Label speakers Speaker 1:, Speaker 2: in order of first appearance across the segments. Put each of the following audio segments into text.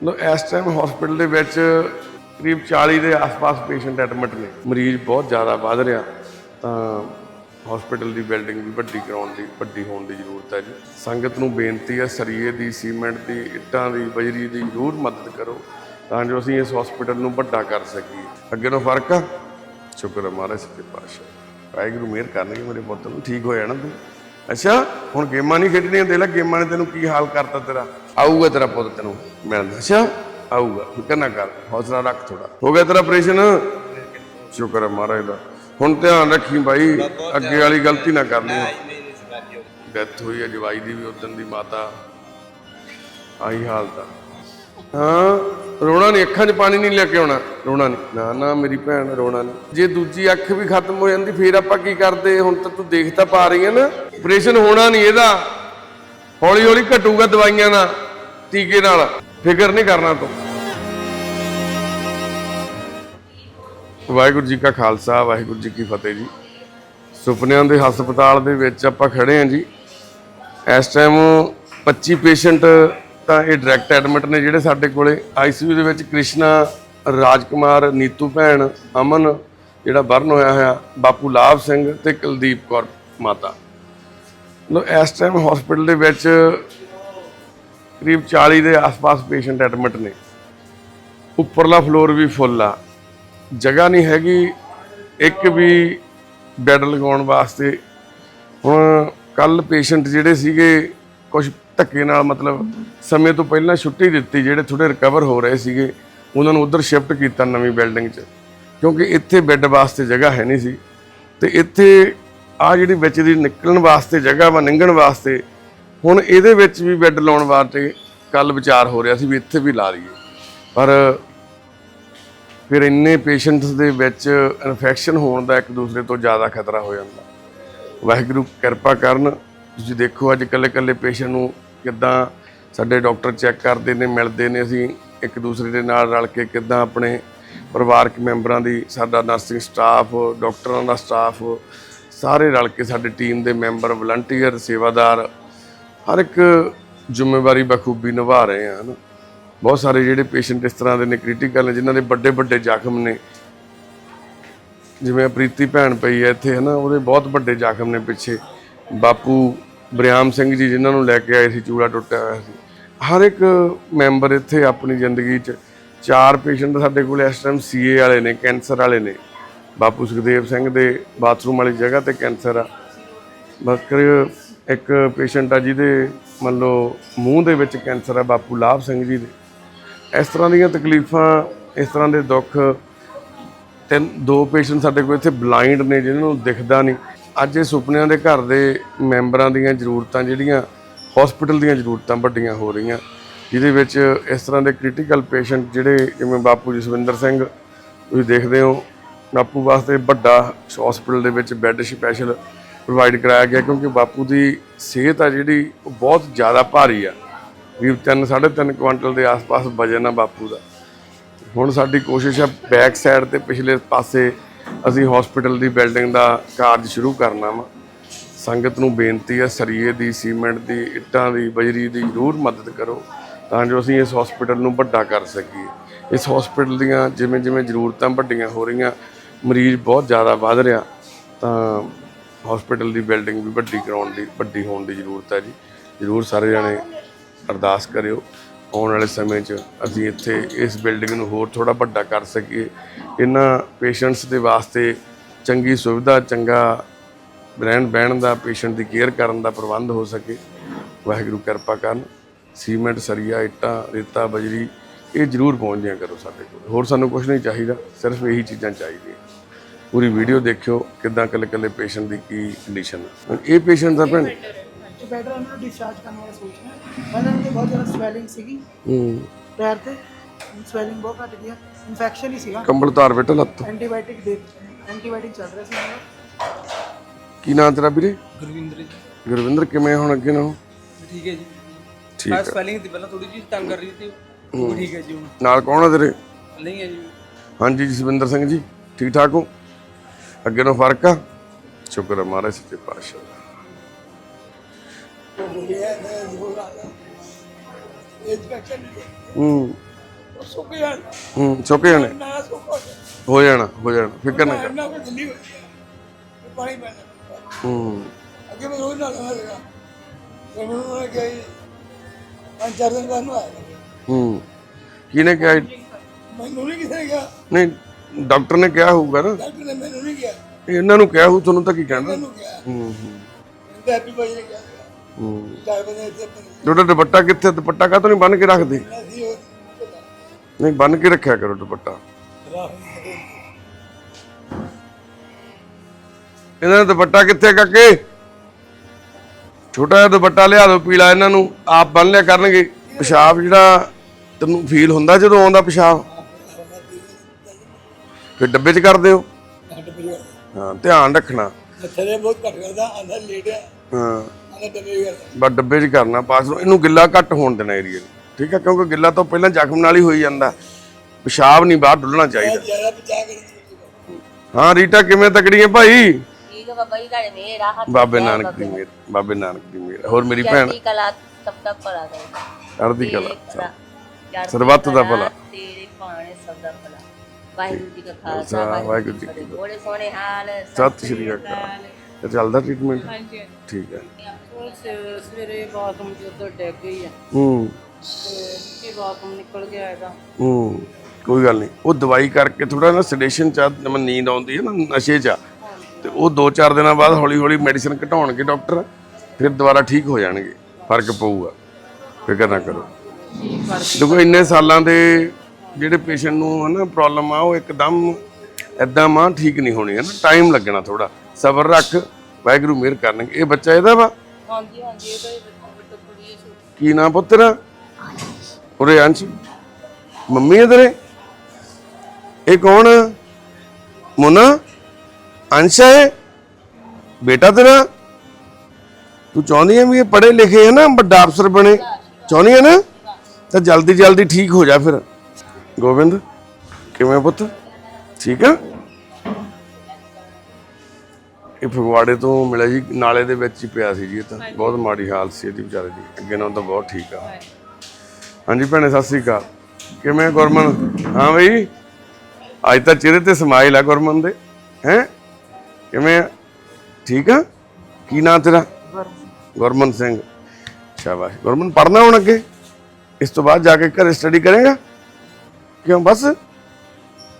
Speaker 1: ਲੋ, ਇਸ time hospital ਦੇ ਵਿੱਚ ਕਰੀਬ 40 ਦੇ ਆਸ-ਪਾਸ ਪੇਸ਼ੈਂਟ ਐਡਮਿਟ ਨੇ। ਮਰੀਜ਼ ਬਹੁਤ ਜ਼ਿਆਦਾ ਵੱਧ ਰਿਹਾ, ਤਾਂ ਹਸਪੀਟਲ ਦੀ ਬਿਲਡਿੰਗ ਵੀ ਵੱਡੀ ਕਰਾਉਣ ਦੀ, ਵੱਡੀ ਹੋਣ ਦੀ ਜ਼ਰੂਰਤ ਹੈ ਜੀ। ਸੰਗਤ ਨੂੰ ਬੇਨਤੀ ਹੈ, ਸਰੀਏ ਦੀ, ਸੀਮੈਂਟ ਦੀ, ਇੱਟਾਂ ਦੀ, ਬਜਰੀ ਦੀ ਜ਼ਰੂਰ ਮਦਦ ਕਰੋ, ਤਾਂ ਜੋ ਅਸੀਂ ਇਸ ਹਸਪੀਟਲ ਨੂੰ ਵੱਡਾ ਕਰ ਸਕੀਏ। ਅੱਗੇ ਤੋਂ ਫ਼ਰਕ ਆ। ਸ਼ੁਕਰ ਹੈ ਮਹਾਰਾਜ, ਸੱਚੇ ਪਾਤਸ਼ਾਹ। ਵਾਹਿਗੁਰੂ ਮਿਹਰ ਕਰਨਗੇ ਮੇਰੇ ਪੁੱਤ ਨੂੰ, ਠੀਕ ਹੋ ਜਾਣਾ ਤੂੰ। ਅੱਛਾ, ਹੁਣ ਗੇਮਾਂ ਨਹੀਂ ਖੇਡਣੀਆਂ, ਦੇਖ ਲੈ, ਗੇਮਾਂ ਨੇ ਤੈਨੂੰ ਕੀ ਹਾਲ ਕਰਤਾ ਤੇਰਾ? ਆਊਗਾ ਤੇਰਾ ਪੁੱਤ ਤੈਨੂੰ ਮਿਲਣ ਅੱਛਾ। ਆਊਗਾ। ਫਿਕਰ ਨਾ ਕਰ ਹੌਸਲਾ ਰੱਖ ਥੋੜਾ ਹੋ ਗਿਆ ਤੇਰਾ ਆਪਰੇਸ਼ਨ ਸ਼ੁਕਰ ਹੈ ਮਹਾਰਾਜ ਦਾ। ਹੁਣ ਧਿਆਨ ਰੱਖੀ ਬਾਈ ਅੱਗੇ ਵਾਲੀ ਗਲਤੀ ਨਾ ਕਰਨੀ ਡੈਥ ਹੋਈ ਹੈ ਜਵਾਈ ਦੀ ਵੀ ਉਦੋਂ ਦੀ ਮਾਤਾ। ਆਹੀ ਹਾਲਤ ਆ ਹਾਂ ਰੋਣਾ ਨਹੀਂ ਅੱਖਾਂ 'ਚ ਪਾਣੀ ਨਹੀਂ ਲੈ ਕੇ ਆਉਣਾ। ਰੋਣਾ ਨਹੀਂ ਨਾ ਨਾ ਮੇਰੀ ਭੈਣ ਰੋਣਾ ਨਹੀਂ ਜੇ ਦੂਜੀ ਅੱਖ ਵੀ ਖਤਮ ਹੋ ਜਾਂਦੀ ਫੇਰ ਆਪਾਂ ਕੀ ਕਰਦੇ? ਹੁਣ ਤਾਂ ਤੂੰ ਦੇਖ ਤਾਂ ਪਾ ਰਹੀ ਹੈ ਨਾ। ਆਪਰੇਸ਼ਨ ਹੋਣਾ ਨਹੀਂ ਇਹਦਾ। ਹੌਲੀ ਹੌਲੀ ਘਟੂਗਾ ਦਵਾਈਆਂ ਨਾਲ। ਟੀਕੇ ਨਾਲ ਫਿਕਰ ਨਹੀਂ ਕਰਨਾ ਤੂੰ। ਵਾਹਿਗੁਰੂ ਜੀ ਕਾ ਖਾਲਸਾ, ਵਾਹਿਗੁਰੂ ਜੀ ਕੀ ਫਤਿਹ ਜੀ। ਸੁਪਨਿਆਂ ਦੇ ਹਸਪਤਾਲ ਦੇ ਵਿੱਚ ਆਪਾਂ ਖੜੇ ਹਾਂ ਜੀ। ਇਸ ਟਾਈਮ 25 ਪੇਸ਼ੈਂਟ ਤਾਂ ਇਹ ਡਾਇਰੈਕਟ ਐਡਮਿਟ ਨੇ ਜਿਹੜੇ ਸਾਡੇ ਕੋਲੇ। ਆਈਸੀਯੂ ਦੇ ਵਿੱਚ ਕ੍ਰਿਸ਼ਨਾ, ਰਾਜਕੁਮਾਰ, ਨੀਤੂ ਭੈਣ, ਅਮਨ, ਜਿਹੜਾ ਬਰਨ ਹੋਇਆ ਹੋਇਆ, ਬਾਪੂ ਲਾਭ ਸਿੰਘ ਤੇ ਕੁਲਦੀਪ ਕੌਰ ਮਾਤਾ। ਲੋ ਇਸ ਟਾਈਮ ਹਸਪੀਟਲ ਦੇ ਵਿੱਚ ਕਰੀਬ 40 ਦੇ ਆਸ-ਪਾਸ ਪੇਸ਼ੈਂਟ ਐਡਮਿਟ ਨੇ। ਉੱਪਰਲਾ ਫਲੋਰ ਵੀ ਫੁੱਲ ਆ। ਜਗ੍ਹਾ ਨਹੀਂ ਹੈਗੀ। ਇੱਕ ਵੀ ਬੈੱਡ ਲਗਾਉਣ ਵਾਸਤੇ। ਹੁਣ ਕੱਲ ਪੇਸ਼ੈਂਟ ਜਿਹੜੇ ਸੀਗੇ ਕੁਝ ਧੱਕੇ ਨਾਲ ਮਤਲਬ ਸਮੇਂ ਤੋਂ ਪਹਿਲਾਂ ਛੁੱਟੀ ਦਿੱਤੀ, ਜਿਹੜੇ ਥੋੜੇ ਰਿਕਵਰ ਹੋ ਰਹੇ ਸੀਗੇ, ਉਹਨਾਂ ਨੂੰ ਉਧਰ ਸ਼ਿਫਟ ਕੀਤਾ ਨਵੀਂ ਬਿਲਡਿੰਗ 'ਚ। ਕਿਉਂਕਿ ਇੱਥੇ ਬੈੱਡ ਵਾਸਤੇ ਜਗ੍ਹਾ ਹੈ ਨਹੀਂ ਸੀ। ਤੇ ਇੱਥੇ ਆ ਜਿਹੜੀ ਵਿੱਚ ਦੀ ਨਿਕਲਣ ਵਾਸਤੇ ਜਗ੍ਹਾ ਵਾ ਲੰਘਣ ਵਾਸਤੇ ਹੁਣ ਇਹਦੇ ਵਿੱਚ ਵੀ ਬੈੱਡ ਲਾਉਣ ਵਾਸਤੇ ਕੱਲ ਵਿਚਾਰ ਹੋ ਰਿਹਾ ਸੀ ਵੀ ਇੱਥੇ ਵੀ ਲਾ ਲਈਏ। ਪਰ ਫਿਰ ਇੰਨੇ ਪੇਸ਼ੈਂਟਸ ਦੇ ਵਿੱਚ ਇਨਫੈਕਸ਼ਨ ਹੋਣ ਦਾ ਇੱਕ ਦੂਸਰੇ ਤੋਂ ਜ਼ਿਆਦਾ ਖਤਰਾ ਹੋ ਜਾਂਦਾ। ਵਾਹਿਗੁਰੂ ਕਿਰਪਾ ਕਰਨ, ਤੁਸੀਂ ਦੇਖੋ ਅੱਜ ਇਕੱਲੇ ਇਕੱਲੇ ਪੇਸ਼ੈਂਟ ਨੂੰ ਕਿੱਦਾਂ ਸਾਡੇ ਡਾਕਟਰ ਚੈੱਕ ਕਰਦੇ ਨੇ, ਮਿਲਦੇ ਨੇ, ਅਸੀਂ ਇੱਕ ਦੂਸਰੇ ਦੇ ਨਾਲ ਰਲ ਕੇ ਕਿੱਦਾਂ ਆਪਣੇ ਪਰਿਵਾਰਕ ਮੈਂਬਰਾਂ ਦੀ, ਸਾਡਾ ਨਰਸਿੰਗ ਸਟਾਫ ਡਾਕਟਰਾਂ ਦਾ ਸਟਾਫ ਸਾਰੇ ਰਲ ਕੇ ਸਾਡੀ ਟੀਮ ਦੇ ਮੈਂਬਰ ਵਲੰਟੀਅਰ ਸੇਵਾਦਾਰ ਹਰ ਇੱਕ ਜ਼ਿੰਮੇਵਾਰੀ ਬਖੂਬੀ ਨਿਭਾ ਰਹੇ ਹਨ? ਬਹੁਤ ਸਾਰੇ ਜਿਹੜੇ ਪੇਸ਼ੈਂਟ ਇਸ ਤਰ੍ਹਾਂ ਦੇ ਨੇ ਕ੍ਰਿਟੀਕਲ ਨੇ, ਜਿਨ੍ਹਾਂ ਦੇ ਵੱਡੇ ਵੱਡੇ ਜ਼ਖਮ ਨੇ। ਜਿਵੇਂ ਪ੍ਰੀਤੀ ਭੈਣ ਪਈ ਹੈ ਇੱਥੇ, ਹਨਾ? ਉਹਦੇ ਬਹੁਤ ਵੱਡੇ ਜ਼ਖਮ ਨੇ ਪਿੱਛੇ। ਬਾਪੂ ਬਰਿਆਮ ਸਿੰਘ ਜੀ, ਜਿਨ੍ਹਾਂ ਨੂੰ ਲੈ ਕੇ ਆਏ ਸੀ, ਚੂੜਾ ਟੁੱਟਿਆ ਹੋਇਆ ਸੀ। ਹਰ ਇੱਕ ਮੈਂਬਰ ਇੱਥੇ ਆਪਣੀ ਜ਼ਿੰਦਗੀ 'ਚ ਚਾਰ ਪੇਸ਼ੈਂਟ ਸਾਡੇ ਕੋਲ ਇਸ ਟਾਈਮ ਸੀਏ ਵਾਲੇ ਨੇ, ਕੈਂਸਰ ਵਾਲੇ ਨੇ। ਬਾਪੂ ਸੁਖਦੇਵ ਸਿੰਘ ਦੇ ਬਾਥਰੂਮ ਵਾਲੀ ਜਗ੍ਹਾ ਤੇ ਕੈਂਸਰ ਆ। ਬਕਰ ਇੱਕ ਪੇਸ਼ੈਂਟ ਆ ਜਿਹਦੇ ਮੰਨ ਲਓ ਮੂੰਹ ਦੇ ਵਿੱਚ ਕੈਂਸਰ ਆ, ਬਾਪੂ ਲਾਭ ਸਿੰਘ ਜੀ ਦੇ। ਇਸ ਤਰ੍ਹਾਂ ਦੀਆਂ ਤਕਲੀਫਾਂ, ਇਸ ਤਰ੍ਹਾਂ ਦੇ ਦੁੱਖ, ਤਿੰਨ, ਦੋ ਪੇਸ਼ੈਂਟ ਸਾਡੇ ਕੋਲ ਇੱਥੇ ਬਲਾਈਂਡ ਨੇ, ਜਿਹਨਾਂ ਨੂੰ ਦਿਖਦਾ ਨਹੀਂ। ਅੱਜ ਇਹ ਸੁਪਨਿਆਂ ਦੇ ਘਰ ਦੇ ਮੈਂਬਰਾਂ ਦੀਆਂ ਜ਼ਰੂਰਤਾਂ ਜਿਹੜੀਆਂ ਹਸਪੀਟਲ ਦੀਆਂ ਜ਼ਰੂਰਤਾਂ ਵੱਡੀਆਂ ਹੋ ਰਹੀਆਂ, ਜਿਹਦੇ ਵਿੱਚ ਇਸ ਤਰ੍ਹਾਂ ਦੇ ਕ੍ਰਿਟੀਕਲ ਪੇਸ਼ੈਂਟ ਜਿਹੜੇ ਜਿਵੇਂ ਬਾਪੂ ਜਸਵਿੰਦਰ ਸਿੰਘ, ਤੁਸੀਂ ਦੇਖਦੇ ਹੋ, ਬਾਪੂ ਵਾਸਤੇ ਵੱਡਾ ਹਸਪੀਟਲ ਦੇ ਵਿੱਚ ਬੈੱਡ ਸਪੈਸ਼ਲ ਪ੍ਰੋਵਾਈਡ ਕਰਾਇਆ ਗਿਆ ਕਿਉਂਕਿ ਬਾਪੂ ਦੀ ਸਿਹਤ ਆ ਜਿਹੜੀ, ਉਹ ਬਹੁਤ ਜ਼ਿਆਦਾ ਭਾਰੀ ਆ। ਕਰੀਬ 3 3.5 ਕੁਇੰਟਲ ਦੇ ਆਸ-ਪਾਸ ਵਜਨ ਆ ਬਾਪੂ ਦਾ। ਹੁਣ ਸਾਡੀ ਕੋਸ਼ਿਸ਼ ਆ ਬੈਕ ਸਾਈਡ ਤੇ ਪਿਛਲੇ ਪਾਸੇ ਅਸੀਂ ਹਸਪੀਟਲ ਦੀ ਬਿਲਡਿੰਗ ਦਾ ਕਾਰਜ ਸ਼ੁਰੂ ਕਰਨਾ ਵਾ। ਸੰਗਤ ਨੂੰ ਬੇਨਤੀ ਆ, ਸਰੀਏ ਦੀ, ਸੀਮੈਂਟ ਦੀ, ਇੱਟਾਂ ਦੀ, ਬਜਰੀ ਦੀ ਜ਼ਰੂਰ ਮਦਦ ਕਰੋ ਤਾਂ ਜੋ ਅਸੀਂ ਇਸ ਹਸਪੀਟਲ ਨੂੰ ਵੱਡਾ ਕਰ ਸਕੀਏ। ਇਸ ਹਸਪੀਟਲ ਦੀਆਂ ਜਿਵੇਂ ਜਿਵੇਂ ਜ਼ਰੂਰਤਾਂ ਵੱਡੀਆਂ ਹੋ ਰਹੀਆਂ, ਮਰੀਜ਼ ਬਹੁਤ ਜ਼ਿਆਦਾ ਵੱਧ ਰਿਹਾ ਤਾਂ ਹਸਪੀਟਲ ਦੀ ਬਿਲਡਿੰਗ ਵੀ ਵੱਡੀ ਕਰਾਉਣ ਦੀ, ਵੱਡੀ ਹੋਣ ਦੀ ਜ਼ਰੂਰਤ ਹੈ ਜੀ। ਜ਼ਰੂਰ ਸਾਰੇ ਜਣੇ ਅਰਦਾਸ ਕਰਿਓ। ਆਉਣ ਵਾਲੇ ਸਮੇਂ 'ਚ ਅਸੀਂ ਇੱਥੇ ਇਸ ਬਿਲਡਿੰਗ ਨੂੰ ਹੋਰ ਥੋੜਾ ਵੱਡਾ ਕਰ ਸਕੀਏ। ਇਹਨਾਂ ਪੇਸ਼ੈਂਟਸ ਦੇ ਵਾਸਤੇ ਚੰਗੀ ਸੁਵਿਧਾ, ਚੰਗਾ ਰਹਿਣ ਬਹਿਣ ਦਾ, ਪੇਸ਼ੈਂਟ ਦੀ ਕੇਅਰ ਕਰਨ ਦਾ ਪ੍ਰਬੰਧ ਹੋ ਸਕੇ। ਵਾਹਿਗੁਰੂ ਕਿਰਪਾ ਕਰਨ। ਸੀਮੈਂਟ, ਸਰੀਆ, ਇੱਟਾਂ, ਰੇਤਾ, ਬਜਰੀ, ਇਹ ਜ਼ਰੂਰ ਪਹੁੰਚਦਿਆਂ ਕਰੋ ਸਾਡੇ ਕੋਲ। ਹੋਰ ਸਾਨੂੰ ਕੁਝ ਨਹੀਂ ਚਾਹੀਦਾ, ਸਿਰਫ ਇਹੀ ਚੀਜ਼ਾਂ ਚਾਹੀਦੀਆਂ। ਪੂਰੀ ਵੀਡੀਓ ਦੇਖਿਓ ਕਿਦਾਂ ਇਕੱਲੇ ਇਕੱਲੇ ਪੇਸ਼ੈਂਟ ਦੀ ਕੀ ਕੰਡੀਸ਼ਨ ਹੈ ਇਹ ਪੇਸ਼ੈਂਟ ਦਾ ਭੈਣ
Speaker 2: ਬੈਟਰ ਉਹਨਾਂ ਨੂੰ ਡਿਸਚਾਰਜ ਕਰਨ ਬਾਰੇ ਸੋਚ ਰਹੇ ਹਾਂ। ਉਹਨਾਂ ਨੂੰ ਬਹੁਤ ਜ਼ਿਆਦਾ ਸਵੈਲਿੰਗ ਸੀਗੀ।
Speaker 1: ਹੂੰ।
Speaker 2: ਪੈਰ ਤੇ ਸਵੈਲਿੰਗ ਬਹੁਤ ਘਟ ਗਿਆ। ਇਨਫੈਕਸ਼ਨ ਹੀ ਸੀਗਾ।
Speaker 1: ਕੰਬਲ ਤਾਰ ਬੇਟਾ ਲੱਤ।
Speaker 2: ਐਂਟੀਬਾਇਓਟਿਕ ਦੇ ਐਂਟੀਬਾਇਓਟਿਕ ਚੱਲ ਰਿਹਾ ਸੀ ਉਹਨਾਂ ਦਾ।
Speaker 1: ਕੀ ਨਾਂ ਤੇਰਾ ਵੀਰੇ?
Speaker 3: ਗੁਰਵਿੰਦਰ ਜੀ।
Speaker 1: ਗੁਰਵਿੰਦਰ ਕਿਵੇਂ ਹੁਣ ਅੱਗੇ ਨਾ
Speaker 3: ਠੀਕ ਹੈ ਜੀ।
Speaker 1: ਠੀਕ
Speaker 3: ਆ
Speaker 1: ਹੈ।
Speaker 3: ਸਪੈਲਿੰਗ ਦੀ ਪਹਿਲਾਂ ਥੋੜੀ ਜਿਹੀ ਤੰਗ ਕਰ ਰਹੀ ਸੀ ਉਹ ਠੀਕ ਹੈ ਜੀ ਹੁਣ।
Speaker 1: ਨਾਲ ਕੌਣ ਆ ਤੇਰੇ?
Speaker 3: ਨਹੀਂ ਹੈ ਜੀ।
Speaker 1: ਹਾਂਜੀ ਜਸਵਿੰਦਰ ਸਿੰਘ ਜੀ ਠੀਕ ਠਾਕ ਹੋ? ਅੱਗੇ ਨੂੰ ਫ਼ਰਕ ਆ? ਸ਼ੁਕਰ ਹੈ ਮਹਾਰਾਜ ਸੱਚੇ ਪਾਤਸ਼ਾਹ ਦਾ। ਹੂੰ।
Speaker 4: ਸੁੱਕ ਜਾਣ
Speaker 1: ਹੂੰ ਸੁੱਕ ਜਾਣੇ।
Speaker 4: ਨਾ ਸੁੱਕ
Speaker 1: ਹੋ ਜਾਣਾ ਹੋ ਜਾਣਾ। ਫਿਕਰ ਨਾ ਕਰ।
Speaker 4: ਨਾ ਪਾਣੀ ਪੈਣਾ
Speaker 1: ਹੂੰ।
Speaker 4: ਅੱਗੇ ਮੈਂ ਰੋਜ਼ ਨਾਲ ਲਗਾ ਫਿਰ ਮੈਨੂੰ ਨੇ ਜੀ ਪੰਜ ਚਾਰ ਦਿਨ ਬਾਅਦ ਨੂੰ ਆਇਆ
Speaker 1: ਹੂੰ। ਕਿਹਨੇ ਕਿਹਾ?
Speaker 4: ਮੈਨੂੰ ਨਹੀਂ ਕਿਸੇ ਨੇ ਕਿਹਾ।
Speaker 1: ਨਹੀਂ ਡਾਕਟਰ ਨੇ ਕਿਹਾ ਹੋਊਗਾ ਨਾ?
Speaker 4: ਡਾਕਟਰ ਨੇ ਮੈਨੂੰ ਨਹੀਂ ਕਿਹਾ।
Speaker 1: ਇਹਨਾਂ ਨੂੰ ਕਿਹਾ ਹੋਊ ਤੁਹਾਨੂੰ ਤਾਂ ਕੀ ਕਹਿਣਾ?
Speaker 4: ਮੈਨੂੰ ਕਿਹਾ।
Speaker 1: ਹੂੰ ਹੂੰ।
Speaker 4: ਤੇ ਹੈਪੀ ਭਾਈ ਨੇ ਕਿਹਾ।
Speaker 1: ਹੂੰ।
Speaker 4: ਚਾਰ ਵਜੇ ਇੱਥੇ
Speaker 1: ਤੁਹਾਡਾ ਦੁਪੱਟਾ ਕਿੱਥੇ ਦੁਪੱਟਾ ਕਾਹਤੋਂ ਨਹੀਂ ਬੰਨ ਕੇ ਰੱਖਦੇ?
Speaker 4: ਅਸੀਂ ਉਹ
Speaker 1: ਨਹੀਂ ਬੰਨ ਕੇ ਰੱਖਿਆ ਕਰੋ ਦੁਪੱਟਾ। ਇਹਨਾਂ ਦਾ ਦੁਪੱਟਾ ਕਿੱਥੇ ਕਾਕੇ? ਛੋਟਾ ਜਿਹਾ ਦੁਪੱਟਾ ਲਿਆ ਦਿਓ ਪੀਲਾ ਇਹਨਾਂ ਨੂੰ। ਆਪ ਬੰਨ ਲਿਆ ਕਰਨਗੇ। ਪਿਸ਼ਾਬ ਜਿਹੜਾ ਤੈਨੂੰ ਫੀਲ ਹੁੰਦਾ ਜਦੋਂ ਆਉਂਦਾ ਪਿਸ਼ਾਬ? ਫਿਰ ਡੱਬੇ 'ਚ ਕਰ ਦਿਓ ਹਾਂ ਧਿਆਨ ਰੱਖਣਾ।
Speaker 4: ਥੱਲੇ ਬਹੁਤ ਘੱਟ ਕਰਦਾ ਅੰਦਰ ਲੇਟ ਆ।
Speaker 1: ਹਾਂ।
Speaker 4: ਅੰਦਰ ਡੱਬੇ ਕਰਦਾ।
Speaker 1: ਬਸ ਡੱਬੇ 'ਚ ਕਰਨਾ ਪਾਸ ਨੂੰ ਇਹਨੂੰ ਗਿੱਲਾ ਘੱਟ ਹੋਣ ਦੇਣਾ ਏਰੀਆ ਨੂੰ ਠੀਕ ਹੈ ਕਿਉਂਕਿ ਗਿੱਲਾ ਤੋਂ ਪਹਿਲਾਂ ਜ਼ਖਮ ਨਾਲ ਹੀ ਹੋਈ ਜਾਂਦਾ। ਪਿਸ਼ਾਬ ਨਹੀਂ ਬਾਹਰ ਡੁੱਲਣਾ ਚਾਹੀਦਾ। ਹਾਂ। ਰੀਟਾ ਕਿਵੇਂ ਤਕੜੀਆਂ ਭਾਈ?
Speaker 5: ਠੀਕ ਹੈ ਬਾਬਾ ਜੀ ਤੁਹਾਡੇ ਮੇਰ ਆ ਹੱਥ
Speaker 1: ਬਾਬੇ ਨਾਨਕ ਦੀ ਮੇਰ ਬਾਬੇ ਨਾਨਕ ਦੀ ਮੇਰ ਹੋਰ ਮੇਰੀ ਭੈਣ?
Speaker 5: ਚੜ੍ਹਦੀ ਕਲਾ ਸਭ ਦਾ ਭਲਾ ਕਰੇ।
Speaker 1: ਚੜ੍ਹਦੀ ਕਲਾ ਸਰਬੱਤ ਦਾ ਭਲਾ।
Speaker 5: ਤੇਰੇ ਭਾਣੇ ਸਭ ਦਾ ਭਲਾ। ਵਾਹਿਗੁਰੂ ਜੀ ਕਾ
Speaker 1: ਖਾਲਸਾ,
Speaker 5: ਖਾਲਸਾ
Speaker 1: ਵਾਹਿਗੁਰੂ ਜੀ ਕੀ
Speaker 5: ਫਤਿਹ। ਬੋਲੇ ਸੋਹਣੇ ਹਾਲ
Speaker 1: ਸਤਿ ਸ਼੍ਰੀ ਅਕਾਲ। ਤੇ ਚੱਲਦਾ ਟ੍ਰੀਟਮੈਂਟ
Speaker 6: ਹਾਂਜੀ
Speaker 1: ਠੀਕ ਹੈ।
Speaker 6: ਉਹ ਸ- ਸਵੇਰੇ ਬਾਥਰੂਮ ਚ ਉੱਧਰ ਡਿੱਗ ਗਈ ਆ।
Speaker 1: ਹੂੰ।
Speaker 6: ਤੇ ਵਿੱਚੇ ਬਾਥਰੂਮ ਨਿਕਲ ਗਿਆ ਇਹਦਾ।
Speaker 1: ਹੂੰ ਕੋਈ ਗੱਲ ਨਹੀਂ। ਉਹ ਦਵਾਈ ਕਰਕੇ ਥੋੜਾ ਨਾ ਸੈਡੇਸ਼ਨ ਚ ਨੀਂਦ ਆਉਂਦੀ ਹੈ ਨਾ ਨਸ਼ੇ ਚ। ਤੇ ਉਹ 2-4 ਦਿਨਾਂ ਬਾਅਦ ਹੌਲੀ ਹੌਲੀ ਮੈਡੀਸਿਨ ਘਟਾਉਣਗੇ ਡਾਕਟਰ ਫਿਰ ਦੁਬਾਰਾ ਠੀਕ ਹੋ ਜਾਣਗੇ। ਫ਼ਰਕ ਪਊਗਾ। ਫਿਕਰ ਨਾ ਕਰੋ। ਦੇਖੋ ਇੰਨੇ ਸਾਲਾਂ ਦੇ ਜਿਹੜੇ ਪੇਸ਼ੈਂਟ ਨੂੰ ਹਨਾ ਪ੍ਰੋਬਲਮ ਆ ਉਹ ਇੱਕਦਮ ਐਦਾਂ ਮਾਂ ਠੀਕ ਨਹੀਂ ਹੋਣੀ ਹੈ ਨਾ ਟਾਈਮ ਲੱਗਣਾ ਥੋੜਾ ਸਬਰ ਰੱਖ ਵਾਹਿਗੁਰੂ ਮਿਹਰ ਕਰਨਗੇ। ਇਹ ਬੱਚਾ ਇਹਦਾ ਵਾ?
Speaker 6: ਹਾਂਜੀ ਹਾਂਜੀ ਇਹ ਤਾਂ ਇਹ ਬੱਚਾ ਬੱਟਾ ਕੁੜੀ ਹੈ ਛੋਟੀ।
Speaker 1: ਕੀ ਨਾਮ ਪੁੱਤਰ? ਉਰੇ ਅੰਸ਼। ਮੰਮੀ ਹੈ ਤੇਰੇ ਇਹ ਕੌਣ? ਮੁਨਾ? ਅੰਸ਼ ਹੈ? ਬੇਟਾ ਤੇਰਾ? ਤੂੰ ਚਾਹੁੰਦੀ ਹੈ ਵੀ ਇਹ ਪੜ੍ਹੇ ਲਿਖੇ ਹੈ ਨਾ ਵੱਡਾ ਅਫਸਰ ਬਣੇ? ਚਾਹੁੰਦੀ ਹੈ ਨਾ? ਤਾਂ ਜਲਦੀ ਜਲਦੀ ਠੀਕ ਹੋ ਜਾ ਫਿਰ। ਗੋਬਿੰਦ ਕਿਵੇਂ ਪੁੱਤ? ਠੀਕ ਆ? ਇਹ ਫਗਵਾੜੇ ਤੋਂ ਮਿਲਿਆ ਜੀ ਨਾਲੇ ਦੇ ਵਿੱਚ ਹੀ ਪਿਆ ਸੀ ਜੀ ਇਹ ਤਾਂ। ਬਹੁਤ ਮਾੜੀ ਹਾਲਤ ਸੀ ਇਹਦੀ ਵਿਚਾਰੇ ਦੀ। ਅੱਗੇ ਨਾਲੋਂ ਤਾਂ ਬਹੁਤ ਠੀਕ ਆ। ਹਾਂਜੀ ਭੈਣੇ ਸਤਿ ਸ੍ਰੀ ਅਕਾਲ। ਕਿਵੇਂ ਗੁਰਮਨ? ਹਾਂ ਬਈ? ਅੱਜ ਤਾਂ ਚਿਹਰੇ ਤੇ ਸਮਾਈਲ ਆ ਗੁਰਮਨ ਦੇ। ਹੈ? ਕਿਵੇਂ ਠੀਕ ਆ? ਕੀ ਨਾਂ ਤੇਰਾ? ਗੁਰਮਨ। ਸਿੰਘ। ਸ਼ਾਬਾਸ਼। ਗੁਰਮਨ ਪੜਨਾ ਹੁਣ ਅੱਗੇ? ਇਸ ਤੋਂ ਬਾਅਦ ਜਾ ਕੇ ਘਰੇ ਸਟੱਡੀ ਕਰੇਗਾ? ਕਿਉਂ ਬਸ?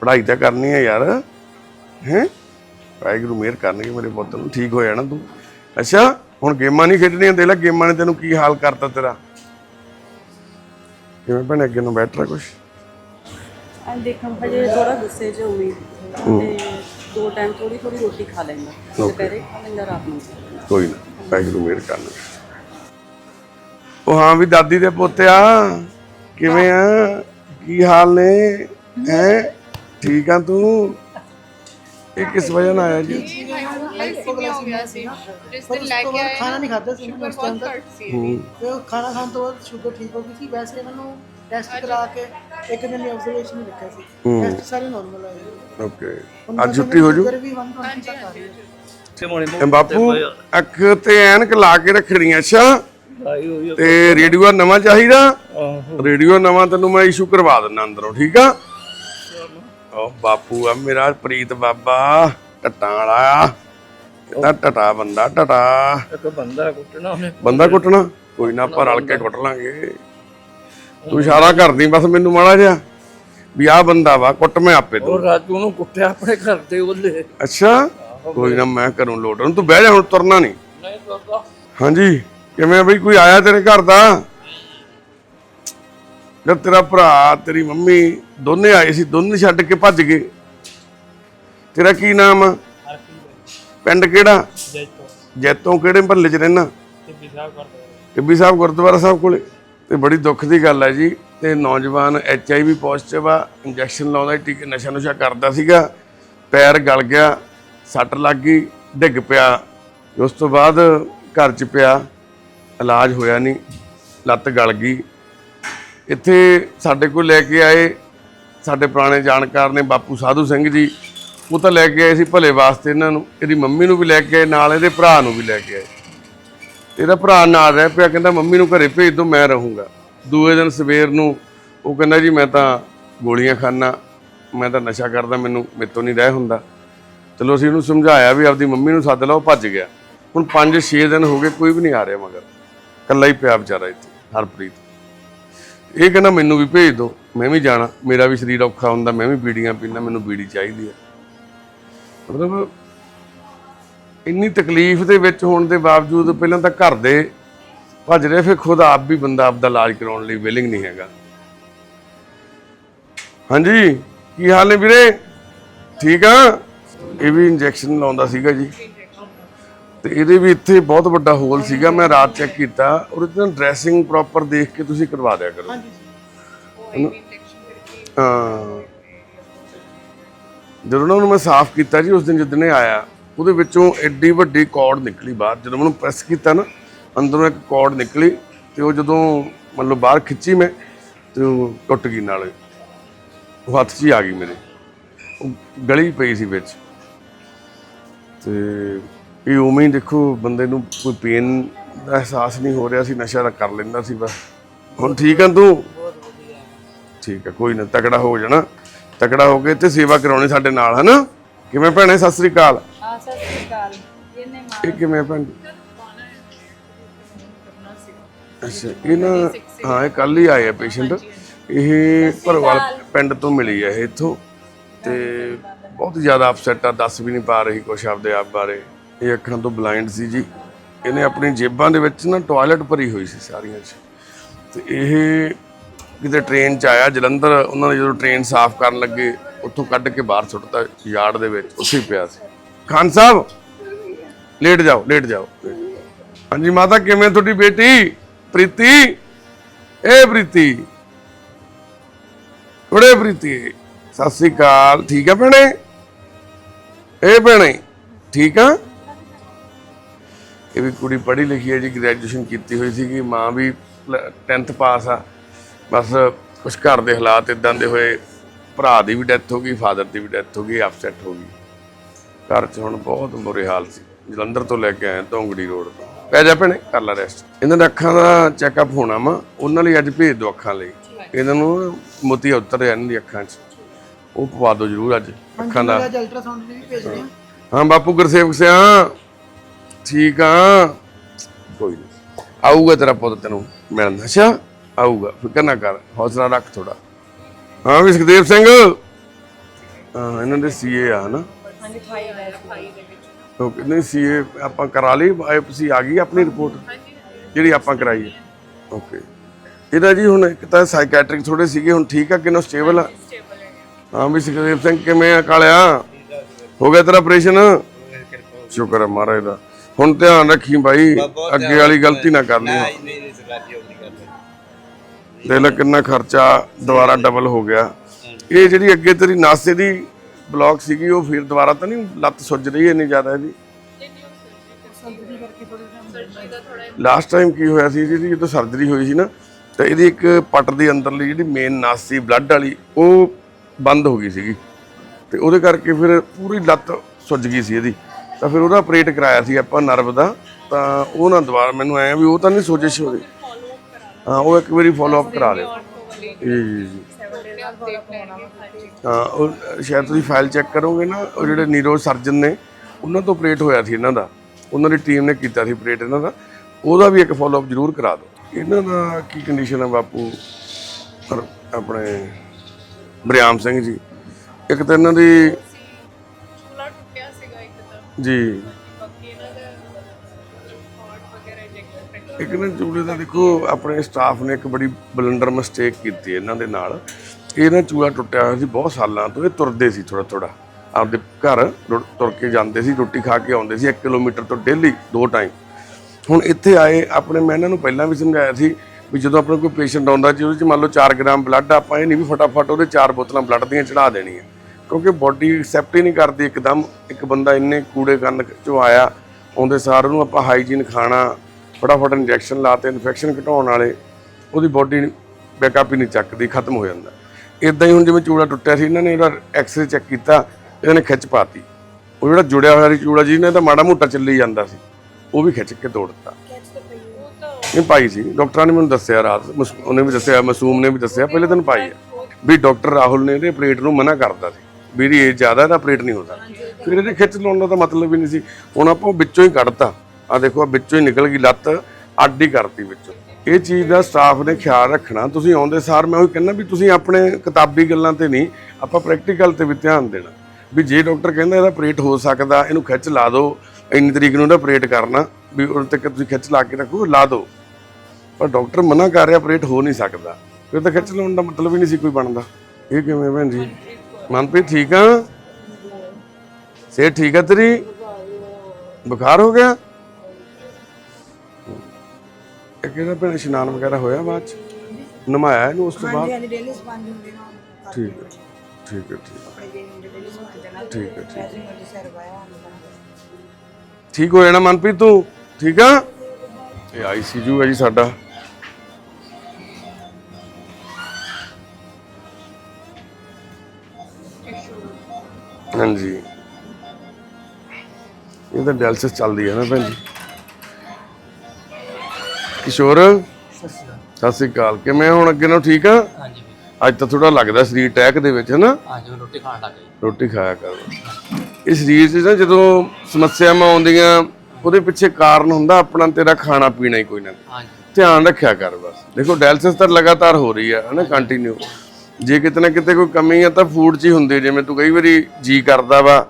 Speaker 1: ਪੜ੍ਹਾਈ ਤਾਂ ਕਰਨੀ ਹੈ ਯਾਰ। ਹੈ? ਵਾਹਿਗੁਰੂ ਮਿਹਰ ਕਰਨਗੇ ਮੇਰੇ ਪੁੱਤ ਨੂੰ ਠੀਕ ਹੋ ਜਾਣਾ ਤੂੰ। ਅੱਛਾ ਹੁਣ ਗੇਮਾਂ ਨਹੀਂ ਖੇਡਣੀਆਂ ਦੇਖ ਲੈ ਗੇਮਾਂ ਨੇ ਤੈਨੂੰ ਕੀ ਹਾਲ ਕਰਤਾ ਤੇਰਾ? ਕਿਵੇਂ ਭੈਣੇ ਅੱਗੇ ਨੂੰ ਬੈਠ ਰਿਹਾ ਕੁਛ?
Speaker 6: ਅੱਜ ਦੇਖਾਂ ਹਜੇ ਥੋੜਾ ਗੁੱਸੇ 'ਚ ਉਮੀ ਤੇ ਦੋ ਟਾਈਮ ਥੋੜੀ ਥੋੜੀ ਰੋਟੀ ਖਾ ਲੈਂਦਾ। ਦੁਪਹਿਰੇ ਖਾ ਲੈਂਦਾ ਰਾਤ ਨੂੰ।
Speaker 1: ਕੋਈ ਨਾ ਵਾਹਿਗੁਰੂ ਮਿਹਰ ਕਰਨਗੇ। ਉਹ ਹਾਂ ਵੀ ਦਾਦੀ ਦੇ ਪੋਤਿਆ ਕਿਵੇਂ ਆ? ਕੀ ਹਾਲ ਨੇ? ਹੈ? ਠੀਕ ਆ ਤੂੰ? ਇਹ ਕਿਸ ਵਜ੍ਹਾ ਨਾਲ ਆਇਆ ਜੀ?
Speaker 2: ਹੋ ਗਿਆ ਸੀ। ਜਿਸ ਦਿਨ ਲੈ ਕੇ ਆਏ ਖਾਣਾ ਨਹੀਂ ਖਾਦਾ ਸੀ ਉਸ ਟਾਈਮ ਤੱਕ
Speaker 1: ਹੂੰ।
Speaker 2: ਤੇ ਉਹ ਖਾਣਾ ਖਾਣ ਤੋਂ ਬਾਅਦ ਸ਼ੂਗਰ ਠੀਕ ਹੋ ਗਈ ਸੀ। ਵੈਸੇ ਇਹਨਾਂ ਨੂੰ ਟੈਸਟ ਕਰਾ ਕੇ ਇੱਕ ਦਿਨ ਦੀ ਆਬਜ਼ਰਵੇਸ਼ਨ ਰੱਖਿਆ ਸੀ। ਟੈਸਟ ਸਾਰੇ ਨਾਰਮਲ ਆਏ।
Speaker 1: ਓਕੇ ਅੱਜ ਛੁੱਟੀ ਹੋ ਜੂ?
Speaker 2: ਸ਼ੂਗਰ ਵੀ 120 ਤੱਕ ਆ ਰਹੀ ਹੈ।
Speaker 1: ਇਹ ਬਾਪੂ ਅੱਖ ਤੇ ਐਨਕ ਲਾ ਕੇ ਰੱਖਣੀ ਆ, ਅੱਛਾ। ਤੇ ਰੇਡੀਓ ਨਵਾਂ ਚਾਹੀਦਾ? ਰੇਡੀਓ ਨਵਾਂ ਤੈਨੂੰ ਮੈਂ ਇਸ਼ੂ ਕਰਵਾ ਦਿੰਦਾ ਅੰਦਰੋਂ ਠੀਕ ਆ? ਉਹ ਬਾਪੂ ਆ ਮੇਰਾ ਪ੍ਰੀਤ ਬਾਬਾ ਟਟਾਂ ਵਾਲਾ ਇਹਦਾ ਟਟਾ ਬੰਦਾ ਟਟਾ?
Speaker 7: ਇੱਕ ਬੰਦਾ ਕੁੱਟਣਾ ਉਹਨੇ।
Speaker 1: ਬੰਦਾ ਕੁੱਟਣਾ? ਕੋਈ ਨਾ ਆਪਾਂ ਰਲ ਕੇ ਕੁੱਟ ਲਾਂਗੇ। ਤੂੰ ਇਸ਼ਾਰਾ ਕਰਦੀ ਬਸ ਮੈਨੂੰ ਮਾੜਾ ਜਿਹਾ। ਵੀ ਆਹ ਬੰਦਾ ਵਾ ਕੁੱਟ ਮੈਂ ਆਪੇ
Speaker 7: ਉਹ
Speaker 1: ਦੂੰ
Speaker 7: ਰਾਜੂ ਨੂੰ ਕੁੱਟਿਆ ਆਪਣੇ ਘਰ ਦੇ ਉਹਲੇ।
Speaker 1: ਅੱਛਾ? ਕੋਈ ਨਾ ਮੈਂ ਕਰੂੰ ਲੋਡ। ਤੂੰ ਬਹਿ ਜਾ ਹੁਣ ਤੁਰਨਾ ਨਹੀਂ।
Speaker 7: ਨਹੀਂ ਬਾਬਾ
Speaker 1: ਹਾਂਜੀ। ਕਿਵੇਂ ਬਈ ਕੋਈ ਆਇਆ ਤੇਰੇ ਘਰ ਦਾ? ਜਦ ਤੇਰਾ ਭਰਾ, ਤੇਰੀ ਮੰਮੀ ਦੋਨੇ ਆਏ ਸੀ, ਦੋਨੇ ਛੱਡ ਕੇ ਭੱਜ ਗਏ। ਤੇਰਾ ਕੀ ਨਾਮ? ਆ ਪਿੰਡ ਕਿਹੜਾ? ਜੈਤੋਂ। ਕਿਹੜੇ ਮਹੱਲੇ 'ਚ ਰਹਿਣਾ ਟਿੱਬੀ ਸਾਹਿਬ ਗੁਰਦੁਆਰਾ ਸਾਹਿਬ ਕੋਲੇ। ਤੇ ਬੜੀ ਦੁੱਖ ਦੀ ਗੱਲ ਹੈ ਜੀ, ਤੇ ਨੌਜਵਾਨ ਐਚ ਆਈ ਵੀ ਪੋਜ਼ਿਟਿਵ ਆ ਇੰਜੈਕਸ਼ਨ ਲਾਉਂਦਾ ਟੀਕੇ ਨਸ਼ਾ ਨੁਸ਼ਾ ਕਰਦਾ ਸੀਗਾ। ਪੈਰ ਗਲ ਗਿਆ, ਸੱਟ ਲੱਗ ਗਈ, ਡਿੱਗ ਪਿਆ। ਉਸ ਤੋਂ ਬਾਅਦ ਘਰ 'ਚ ਪਿਆ, ਇਲਾਜ ਹੋਇਆ ਨਹੀਂ, ਲੱਤ ਗਲ ਗਈ। ਇੱਥੇ ਸਾਡੇ ਕੋਲ ਲੈ ਕੇ ਆਏ, ਸਾਡੇ ਪੁਰਾਣੇ ਜਾਣਕਾਰ ਨੇ ਬਾਪੂ ਸਾਧੂ ਸਿੰਘ ਜੀ। ਉਹ ਤਾਂ ਲੈ ਕੇ ਆਏ ਸੀ ਭਲੇ ਵਾਸਤੇ ਇਹਨਾਂ ਨੂੰ, ਇਹਦੀ ਮੰਮੀ ਨੂੰ ਵੀ ਲੈ ਕੇ ਆਏ, ਨਾਲ ਇਹਦੇ ਭਰਾ ਨੂੰ ਵੀ ਲੈ ਕੇ ਆਏ। ਇਹਦਾ ਭਰਾ ਨਾਲ ਰਹਿ ਪਿਆ, ਕਹਿੰਦਾ ਮੰਮੀ ਨੂੰ ਘਰੇ ਭੇਜ ਦਿਓ ਮੈਂ ਰਹੂੰਗਾ। ਦੂਏ ਦਿਨ ਸਵੇਰ ਨੂੰ ਉਹ ਕਹਿੰਦਾ ਜੀ, ਮੈਂ ਤਾਂ ਗੋਲੀਆਂ ਖਾਨਾ ਮੈਂ ਤਾਂ ਨਸ਼ਾ ਕਰਦਾ, ਮੈਨੂੰ ਮੇਤੋਂ ਨਹੀਂ ਰਹਿ ਹੁੰਦਾ। ਚਲੋ ਅਸੀਂ ਉਹਨੂੰ ਸਮਝਾਇਆ ਵੀ ਆਪਦੀ ਮੰਮੀ ਨੂੰ ਸੱਦ ਲਓ, ਭੱਜ ਗਿਆ। ਹੁਣ 5-6 ਦਿਨ ਹੋ ਗਏ, ਕੋਈ ਵੀ ਨਹੀਂ ਆ ਰਿਹਾ ਮਗਰ। ਕੱਲਾ ਹੀ ਪਿਆ ਵਿਚਾਰਾ ਇੱਥੇ, ਹਰਪ੍ਰੀਤ। ਇਹ ਕਹਿੰਦਾ ਮੈਨੂੰ ਵੀ ਭੇਜ ਦਿਓ, ਮੈਂ ਵੀ ਜਾਣਾ। ਮੇਰਾ ਵੀ ਸਰੀਰ ਔਖਾ ਹੁੰਦਾ, ਮੈਂ ਵੀ ਬੀੜੀਆਂ ਪੀਣਾ ਮੈਨੂੰ ਬੀੜੀ ਚਾਹੀਦੀ ਹੈ ਮਤਲਬ ਇੰਨੀ ਤਕਲੀਫ ਦੇ ਵਿੱਚ ਹੋਣ ਦੇ ਬਾਵਜੂਦ ਪਹਿਲਾਂ ਤਾਂ ਘਰ ਦੇ ਭੱਜ ਰਹੇ, ਫਿਰ ਖੁਦ ਆਪ ਵੀ ਬੰਦਾ ਆਪਦਾ ਇਲਾਜ ਕਰਾਉਣ ਲਈ ਵਿਲਿੰਗ ਨਹੀਂ ਹੈਗਾ। ਹਾਂਜੀ, ਕੀ ਹਾਲ ਨੇ ਵੀਰੇ? ਠੀਕ ਆ? ਇਹ ਵੀ ਇੰਜੈਕਸ਼ਨ ਲਾਉਂਦਾ ਸੀਗਾ ਜੀ। ਤੇ ਇਹਦੇ ਵੀ ਇੱਥੇ ਬਹੁਤ ਵੱਡਾ ਹੋਲ ਸੀਗਾ ਮੈਂ ਰਾਤ ਚੈੱਕ ਕੀਤਾ। ਉਹਦੇ ਤੇ ਡਰੈਸਿੰਗ ਪ੍ਰੋਪਰ ਦੇਖ ਕੇ ਤੁਸੀਂ ਕਰਵਾ ਦਿਆ ਕਰੋ।
Speaker 2: ਹਾਂਜੀ
Speaker 1: ਹਾਂ ਜਦੋਂ ਨਾ ਉਹਨੂੰ ਮੈਂ ਸਾਫ਼ ਕੀਤਾ ਜੀ ਉਸ ਦਿਨ ਜਦੋਂ ਇਹ ਆਇਆ ਉਹਦੇ ਵਿੱਚੋਂ ਐਡੀ ਵੱਡੀ ਕੌੜ ਨਿਕਲੀ ਬਾਹਰ। ਜਦੋਂ ਉਹਨੂੰ ਪ੍ਰੈਸ ਕੀਤਾ ਨਾ ਅੰਦਰੋਂ ਇੱਕ ਕੌੜ ਨਿਕਲੀ ਤੇ ਉਹ ਜਦੋਂ ਮਤਲਬ ਬਾਹਰ ਖਿੱਚੀ ਮੈਂ ਤੇ ਉਹ ਟੁੱਟ ਗਈ ਨਾਲੇ। ਉਹ ਹੱਥ 'ਚ ਹੀ ਆ ਗਈ ਮੇਰੇ। ਉਹ ਗਲੀ ਪਈ ਸੀ ਵਿੱਚ। ਤੇ ਇਹ ਉਵੇਂ ਹੀ ਦੇਖੋ ਬੰਦੇ ਨੂੰ ਕੋਈ ਪੇਨ ਦਾ ਅਹਿਸਾਸ ਨਹੀਂ ਹੋ ਰਿਹਾ ਸੀ ਨਸ਼ਾ ਤਾਂ ਕਰ ਲੈਂਦਾ ਸੀ ਬਸ। ਹੁਣ ਠੀਕ ਆ ਤੂੰ? ਠੀਕ ਹੈ ਕੋਈ ਨਾ ਤਕੜਾ ਹੋ ਜਾਣਾ। ਤਕੜਾ ਹੋ ਕੇ ਤੇ ਸੇਵਾ ਕਰਾਉਣੀ ਸਾਡੇ ਨਾਲ ਹਨਾ? ਕਿਵੇਂ ਭੈਣੇ ਸਤਿ ਸ੍ਰੀ ਅਕਾਲ।
Speaker 6: ਆ ਸਤਿ ਸ੍ਰੀ ਅਕਾਲ। ਇਹਨੇ
Speaker 1: ਇਹ ਕਿਵੇਂ ਭੈਣ? ਜੀ? ਅੱਛਾ ਇਹ ਨਾ ਹਾਂ ਇਹ ਕੱਲ ਹੀ ਆਏ ਆ ਪੇਸ਼ੈਂਟ ਇਹ ਭਰਵਾਲ ਪਿੰਡ ਤੋਂ ਮਿਲੀ ਹੈ ਇਹ ਇੱਥੋਂ। ਤੇ ਬਹੁਤ ਜ਼ਿਆਦਾ ਅਪਸੈਟ ਆ ਦੱਸ ਵੀ ਨਹੀਂ ਪਾ ਰਹੀ ਕੁਛ ਆਪਦੇ ਆਪ ਬਾਰੇ। ਇਹ ਅੱਖਾਂ ਤੋਂ ਬਲਾਈਂਡ ਸੀ ਜੀ। ਇਹਨੇ ਆਪਣੀ ਜੇਬਾਂ ਦੇ ਵਿੱਚ ਨਾ ਟਾਇਲਟ ਭਰੀ ਹੋਈ ਸੀ ਸਾਰੀਆਂ 'ਚ ਤੇ ਇਹ ਕਿਤੇ ਟ੍ਰੇਨ 'ਚ ਆਇਆ, ਜਲੰਧਰ, ਉਹਨਾਂ ਨੇ ਜਦੋਂ ਟ੍ਰੇਨ ਸਾਫ਼ ਕਰਨ ਲੱਗੇ, ਉੱਥੋਂ ਕੱਢ ਕੇ ਬਾਹਰ ਸੁੱਟਤਾ ਯਾਰਡ ਦੇ ਵਿੱਚ, ਉੱਥੇ ਪਿਆ ਸੀ। ਖਾਨ ਸਾਹਿਬ, ਲੇਟ ਜਾਓ ਲੇਟ ਜਾਓ। ਹਾਂਜੀ ਮਾਤਾ, ਕਿਵੇਂ ਤੁਹਾਡੀ ਬੇਟੀ? ਪ੍ਰੀਤੀ? ਏ ਪ੍ਰੀਤੀ। ਬੜੇ ਪ੍ਰੀਤੀ। ਸਤਿ ਸ੍ਰੀ ਅਕਾਲ। ਠੀਕ ਆ ਭੈਣੇ? ਏ ਭੈਣੇ, ਠੀਕ ਆ? ਇਹ ਵੀ ਕੁੜੀ ਪੜ੍ਹੀ ਲਿਖੀ ਹੈ ਜੀ ਗ੍ਰੈਜੂਏਸ਼ਨ ਕੀਤੀ ਹੋਈ ਸੀਗੀ ਮਾਂ ਵੀ 10th ਪਾਸ ਆ। ਬਸ ਕੁਛ ਘਰ ਦੇ ਹਾਲਾਤ ਇਦਾਂ ਦੇ ਹੋਏ ਭਰਾ ਦੀ ਵੀ ਡੈਥ ਹੋ ਗਈ ਫਾਦਰ ਦੀ ਵੀ ਡੈਥ ਹੋ ਗਈ ਅਪਸੈਟ ਹੋ ਗਈ। ਘਰ 'ਚ ਹੁਣ ਬਹੁਤ ਬੁਰੇ ਹਾਲ ਸੀ। ਜਲੰਧਰ ਤੋਂ ਲੈ ਕੇ ਆਏ ਧੌਂਗੜੀ ਰੋਡ ਤੋਂ। ਪੈ ਜਾ ਭੈਣੇ ਕਰ ਲੈ ਰੈਸਟ ਇਹਨਾਂ ਦੇ ਅੱਖਾਂ ਦਾ ਚੈੱਕਅਪ ਹੋਣਾ ਵਾ ਉਹਨਾਂ ਲਈ ਅੱਜ ਭੇਜ ਦਿਓ ਅੱਖਾਂ ਲਈ। ਇਹਨਾਂ ਨੂੰ ਮੋਤੀ ਉਤਰ ਇਹਨਾਂ ਦੀ ਅੱਖਾਂ 'ਚ। ਉਹ ਪਵਾ ਦਿਓ ਜਰੂਰ ਅੱਜ ਅੱਖਾਂ ਦਾ।
Speaker 2: ਅੱਜ ਅਲਟਰਾਸਾਊਂਡ ਲਈ ਵੀ ਭੇਜਦੇ ਆ
Speaker 1: ਹਾਂ ਬਾਪੂ ਗੁਰਸੇਵਕ ਸਿਆ। ਠੀਕ ਆ। ਕੋਈ ਨਹੀਂ ਆਊਗਾ ਤੇਰਾ ਪੁੱਤ ਤੈਨੂੰ ਮਿਲਣ। ਅੱਛਾ ਆਊਗਾ। ਫਿਕਰ ਨਾ ਕਰ ਹੌਸਲਾ ਰੱਖ ਥੋੜਾ ਹਾਂ ਵੀ ਸੁਖਦੇਵ ਸਿੰਘ? ਹਾਂ ਇਹਨਾਂ ਦੇ ਸੀਏ ਆ ਹਨਾ?
Speaker 6: ਹਾਂਜੀ ਖਾਈ ਲੈ
Speaker 1: ਉਹ ਕਹਿੰਦੇ ਸੀਏ ਆਪਾਂ ਕਰਾ ਲਈ ਬਾਇਓਪਸੀ ਆ ਗਈ ਆਪਣੀ ਰਿਪੋਰਟ? ਜਿਹੜੀ ਆਪਾਂ ਕਰਾਈ ਹੈ ਓਕੇ। ਇਹਦਾ ਜੀ ਹੁਣ ਇੱਕ ਤਾਂ ਸਾਈਕੈਟ੍ਰਿਕ ਥੋੜੇ ਸੀਗੇ ਹੁਣ ਠੀਕ ਆ ਕਿਨੋ ਸਟੇਬਲ ਆ? ਹਾਂ ਵੀ ਸੁਖਦੇਵ ਸਿੰਘ ਕਿਵੇਂ ਆ ਕਾਲਿਆ? ਹੋ ਗਿਆ ਤੇਰਾ ਆਪਰੇਸ਼ਨ ਸ਼ੁਕਰ ਹੈ ਮਹਾਰਾਜ ਦਾ। ਹੁਣ ਧਿਆਨ ਰੱਖੀ ਬਾਈ ਅੱਗੇ ਵਾਲੀ ਗਲਤੀ ਨਾ ਕਰਨੀ ਦੇਖ ਲੈ ਕਿੰਨਾ ਖਰਚਾ ਦੁਬਾਰਾ ਡਬਲ ਹੋ ਗਿਆ। ਇਹ ਜਿਹੜੀ ਅੱਗੇ ਤੇਰੀ ਨਾਸੇ ਦੀ ਬਲੌਕ ਸੀਗੀ ਉਹ ਫਿਰ ਦੁਬਾਰਾ ਤਾਂ ਨਹੀਂ ਲੱਤ ਸੁੱਜ ਰਹੀ ਇੰਨੀ ਜ਼ਿਆਦਾ ਇਹਦੀ? ਲਾਸਟ ਟਾਈਮ ਕੀ ਹੋਇਆ ਸੀ ਜਿਹਦੀ ਜਦੋਂ ਸਰਜਰੀ ਹੋਈ ਸੀ ਨਾ ਤਾਂ ਇਹਦੀ ਇੱਕ ਪੱਟ ਦੇ ਅੰਦਰਲੀ ਜਿਹੜੀ ਮੇਨ ਨਾਸ ਸੀ ਬਲੱਡ ਵਾਲੀ ਉਹ ਬੰਦ ਹੋ ਗਈ ਸੀਗੀ। ਤੇ ਉਹਦੇ ਕਰਕੇ ਫਿਰ ਪੂਰੀ ਲੱਤ ਸੁੱਜ ਗਈ ਸੀ ਇਹਦੀ। ਤਾਂ ਫਿਰ ਉਹਦਾ ਆਪਰੇਟ ਕਰਾਇਆ ਸੀ ਆਪਾਂ ਨਰਵ ਦਾ, ਤਾਂ ਉਹ ਨਾ ਦੁਬਾਰਾ ਮੈਨੂੰ ਆਇਆ ਵੀ ਉਹ ਤਾਂ ਨਹੀਂ ਸੋਜਿਸ਼ ਹੋ ਰਹੀ ਹਾਂ, ਉਹ ਇੱਕ ਵਾਰੀ ਫਾਲੋ ਅਪ ਕਰਾ ਲਿਓ ਜੀ ਜੀ ਜੀ। ਹਾਂ, ਉਹ ਸ਼ਾਇਦ ਤੁਸੀਂ ਫਾਈਲ ਚੈੱਕ ਕਰੋਗੇ ਨਾ, ਉਹ ਜਿਹੜੇ ਨੀਰੋ ਸਰਜਨ ਨੇ, ਉਹਨਾਂ ਤੋਂ ਆਪਰੇਟ ਹੋਇਆ ਸੀ ਇਹਨਾਂ ਦਾ। ਉਹਨਾਂ ਦੀ ਟੀਮ ਨੇ ਕੀਤਾ ਸੀ ਆਪਰੇਟ ਇਹਨਾਂ ਦਾ। ਉਹਦਾ ਵੀ ਇੱਕ ਫਾਲੋ ਅਪ ਜ਼ਰੂਰ ਕਰਾ ਦਿਓ। ਇਹਨਾਂ ਦਾ ਕੀ ਕੰਡੀਸ਼ਨ ਹੈ ਬਾਪੂ? ਆਪਣੇ ਬਰਿਆਮ ਸਿੰਘ ਜੀ। ਇੱਕ ਤਾਂ ਇਹਨਾਂ ਦੀ ਜੀ। ਇੱਕ ਨਾ ਚੂਲੇ ਦਾ ਦੇਖੋ, ਆਪਣੇ ਸਟਾਫ ਨੇ ਇੱਕ ਬੜੀ ਬਲੰਡਰ ਮਿਸਟੇਕ ਕੀਤੀ ਇਹਨਾਂ ਦੇ ਨਾਲ। ਇਹ ਨਾ ਚੂਲਾ ਟੁੱਟਿਆ ਹੋਇਆ ਸੀ ਬਹੁਤ ਸਾਲਾਂ ਤੋਂ, ਇਹ ਤੁਰਦੇ ਸੀ ਥੋੜਾ ਥੋੜਾ ਆਪਦੇ ਘਰ ਰੁ- ਤੁਰ ਕੇ ਜਾਂਦੇ ਸੀ, ਰੋਟੀ ਖਾ ਕੇ ਆਉਂਦੇ ਸੀ 1 ਕਿਲੋਮੀਟਰ ਤੋਂ ਡੇਲੀ, ਦੋ ਟਾਈਮ ਹੁਣ ਇੱਥੇ ਆਏ, ਆਪਣੇ ਮੈਂ ਇਹਨਾਂ ਨੂੰ ਪਹਿਲਾਂ ਵੀ ਸਮਝਾਇਆ ਸੀ ਵੀ ਜਦੋਂ ਆਪਣੇ ਕੋਈ ਪੇਸ਼ੈਂਟ ਆਉਂਦਾ ਜੀ, ਉਹਦੇ ਚ ਮੰਨ ਲਓ 4 ਗ੍ਰਾਮ ਬਲੱਡ ਆਪਾਂ ਇਹ ਨਹੀਂ ਵੀ ਫਟਾਫਟ ਉਹਦੇ 4 ਬੋਤਲਾਂ ਬਲੱਡ ਦੀਆਂ ਚੜਾ ਦੇਣੀਆਂ। ਕਿਉਂਕਿ ਬਾਡੀ ਐਕਸੈਪਟ ਹੀ ਨਹੀਂ ਕਰਦੀ, ਇੱਕਦਮ ਇੱਕ ਬੰਦਾ ਇੰਨੇ ਕੂੜੇ ਕੰਨ ਚੋਂ ਆਇਆ ਆਉਂਦੇ ਸਾਰ ਉਹਨੂੰ ਆਪਾਂ ਹਾਈਜੀਨ ਖਾਣਾ, ਫਟਾਫਟ ਇੰਜੈਕਸ਼ਨ ਲਾਤੇ ਇਨਫੈਕਸ਼ਨ ਘਟਾਉਣ ਵਾਲੇ, ਉਹਦੀ ਬਾਡੀ ਬੈਕਅਪ ਹੀ ਨਹੀਂ ਚੱਕਦੀ, ਖਤਮ ਹੋ ਜਾਂਦਾ। ਇਦਾਂ ਹੀ ਹੁਣ ਜਿਵੇਂ ਚੂੜਾ ਟੁੱਟਿਆ ਸੀ, ਇਹਨਾਂ ਨੇ ਉਹਦਾ ਐਕਸਰੇ ਚੈੱਕ ਕੀਤਾ, ਇਹਨਾਂ ਨੇ ਖਿੱਚ ਪਾਤੀ। ਉਹ ਜਿਹੜਾ ਜੁੜਿਆ ਹੋਇਆ ਸੀ ਚੂੜਾ ਜੀ ਨੇ ਤਾਂ ਮਾੜਾ ਮੋਟਾ ਚੱਲੀ ਜਾਂਦਾ ਸੀ, ਉਹ ਵੀ ਖਿੱਚ ਕੇ ਤੋੜ ਦਿੱਤਾ ਨਹੀਂ, ਪਾਈ ਸੀ। ਡਾਕਟਰਾਂ ਨੇ ਮੈਨੂੰ ਦੱਸਿਆ ਰਾਤ, ਮਸ- ਉਹਨੇ ਵੀ ਦੱਸਿਆ, ਮਸੂਮ ਨੇ ਵੀ ਦੱਸਿਆ, ਪਹਿਲੇ ਦਿਨ ਪਾਈ ਆ। ਵੀ ਡਾਕਟਰ ਰਾਹੁਲ ਨੇ ਇਹਦੇ ਆਪਰੇਟ ਨੂੰ ਮਨਾ ਕਰਦਾ ਸੀ। ਵੀ ਇਹਦੀ ਏਜ ਜ਼ਿਆਦਾ ਇਹਦਾ ਆਪਰੇਟ ਨਹੀਂ ਹੋ ਸਕਦਾ ਫਿਰ ਇਹਦੇ ਖਿੱਚ ਲਾਉਣ ਦਾ ਤਾਂ ਮਤਲਬ ਹੀ ਨਹੀਂ ਸੀ। ਹੁਣ ਆਪਾਂ ਉਹ ਵਿੱਚੋਂ ਹੀ ਕੱਢਤਾ। ਆ ਦੇਖੋ ਆ ਵਿੱਚੋਂ ਹੀ ਨਿਕਲ ਗਈ ਲੱਤ, ਅੱਡ ਹੀ ਕਰਤੀ ਵਿੱਚੋਂ। ਇਹ ਚੀਜ਼ ਦਾ ਸਟਾਫ ਨੇ ਖਿਆਲ ਰੱਖਣਾ। ਤੁਸੀਂ ਆਉਂਦੇ ਸਾਰ ਮੈਂ ਉਹ ਕਹਿੰਦਾ ਵੀ ਤੁਸੀਂ ਆਪਣੇ ਕਿਤਾਬੀ ਗੱਲਾਂ ਤੇ ਨਹੀਂ, ਆਪਾਂ ਪ੍ਰੈਕਟੀਕਲ ਤੇ ਵੀ ਧਿਆਨ ਦੇਣਾ। ਵੀ ਜੇ ਡਾਕਟਰ ਕਹਿੰਦਾ ਇਹਦਾ ਆਪਰੇਟ ਹੋ ਸਕਦਾ, ਇਹਨੂੰ ਖਿੱਚ ਲਾ ਦਿਓ ਇੰਨੀ ਤਰੀਕ ਨੂੰ ਇਹਦਾ ਆਪਰੇਟ ਕਰਨਾ, ਵੀ ਉਦੋਂ ਤੱਕ ਤੁਸੀਂ ਖਿੱਚ ਲਾ ਕੇ ਰੱਖੋ, ਲਾ ਦਿਓ ਪਰ ਡਾਕਟਰ ਮਨਾ ਕਰ ਰਿਹਾ ਆਪਰੇਟ ਹੋ ਨਹੀਂ ਸਕਦਾ। ਫਿਰ ਤਾਂ ਖਿੱਚ ਲਾਉਣ ਦਾ ਮਤਲਬ ਹੀ ਨਹੀਂ ਸੀ ਕੋਈ ਬਣਦਾ। ਇਹ ਕਿਵੇਂ ਭੈਣ ਜੀ? ਮਨਪ੍ਰੀਤ ਠੀਕ ਆ ਸੇ ਠੀਕ ਆ ਤੇਰੀ ਬੁਖਾਰ ਹੋ ਗਿਆ ਇਹ ਕਿਹੜਾ ਭੈਣ ਇਸ਼ਨਾਨ ਵਗੈਰਾ ਹੋਇਆ ਬਾਅਦ ਚ ਨਮਾਇਆ ਇਹਨੂੰ ਉਸ ਤੋਂ ਬਾਅਦ
Speaker 2: ਹਾਂਜੀ ਡੇਲੀ ਸਪੰਜ ਹੁੰਦੇ ਨਾ
Speaker 1: ਠੀਕ ਹੈ ਠੀਕ ਹੈ ਠੀਕ
Speaker 2: ਆਪਣੇ ਜੇ ਡੇਲੀ ਸਪੰਜ ਦੇਣਾ
Speaker 1: ਠੀਕ ਹੈ ਠੀਕ ਹੈ।
Speaker 2: ਵੈਸੇ ਮੁੰਡੇ ਸਿਰ ਵਾਇਆ
Speaker 1: ਠੀਕ ਹੋ ਜਾਣਾ ਮਨਪ੍ਰੀਤ ਤੂੰ ਠੀਕ ਆ ਇਹ ਆਈਸੀਯੂ ਹੈ ਜੀ ਸਾਡਾ ਹਾਂਜੀ। ਇਹ ਤਾਂ ਡਾਇਲਸਿਸ ਚੱਲਦੀ ਹੈ ਨਾ ਭੈਣ ਜੀ। ਕਿਸ਼ੋਰ? ਸਤਿ ਸ਼੍ਰੀ ਅਕਾਲ। ਕਿਵੇਂ ਹੁਣ ਅੱਗੇ ਨਾਲੋਂ ਠੀਕ ਆ?
Speaker 3: ਹਾਂਜੀ
Speaker 1: ਅੱਜ ਤਾਂ ਥੋੜਾ ਲੱਗਦਾ ਸਰੀਰ ਟੈਕ ਦੇ ਵਿੱਚ ਹੈ ਨਾ
Speaker 3: ਹਾਂਜੀ ਮੈਂ ਰੋਟੀ ਖਾਣ ਲੱਗ ਗਈ
Speaker 1: ਰੋਟੀ ਖਾਇਆ ਕਰ। ਇਹ ਸਰੀਰ 'ਚ ਨਾ ਜਦੋਂ ਸਮੱਸਿਆਵਾਂ ਆਉਂਦੀਆਂ ਉਹਦੇ ਪਿੱਛੇ ਕਾਰਨ ਹੁੰਦਾ ਆਪਣਾ ਤੇਰਾ ਖਾਣਾ ਪੀਣਾ ਹੀ ਕੋਈ ਨਾ
Speaker 3: ਹਾਂਜੀ
Speaker 1: ਧਿਆਨ ਰੱਖਿਆ ਕਰ ਬਸ। ਦੇਖੋ ਡਾਇਲਸਿਸ ਤਾਂ ਲਗਾਤਾਰ ਹੋ ਰਹੀ ਹੈ ਹਨਾ ਕੰਟੀਨਿਊ ਜੇ ਕਿਤੇ ਨਾ ਕਿਤੇ ਕੋਈ ਕਮੀ ਆ ਤਾਂ ਫੂਡ 'ਚ ਹੀ ਹੁੰਦੀ। ਜਿਵੇਂ ਤੂੰ ਕਈ ਵਾਰੀ ਜੀ ਕਰਦਾ ਵਾ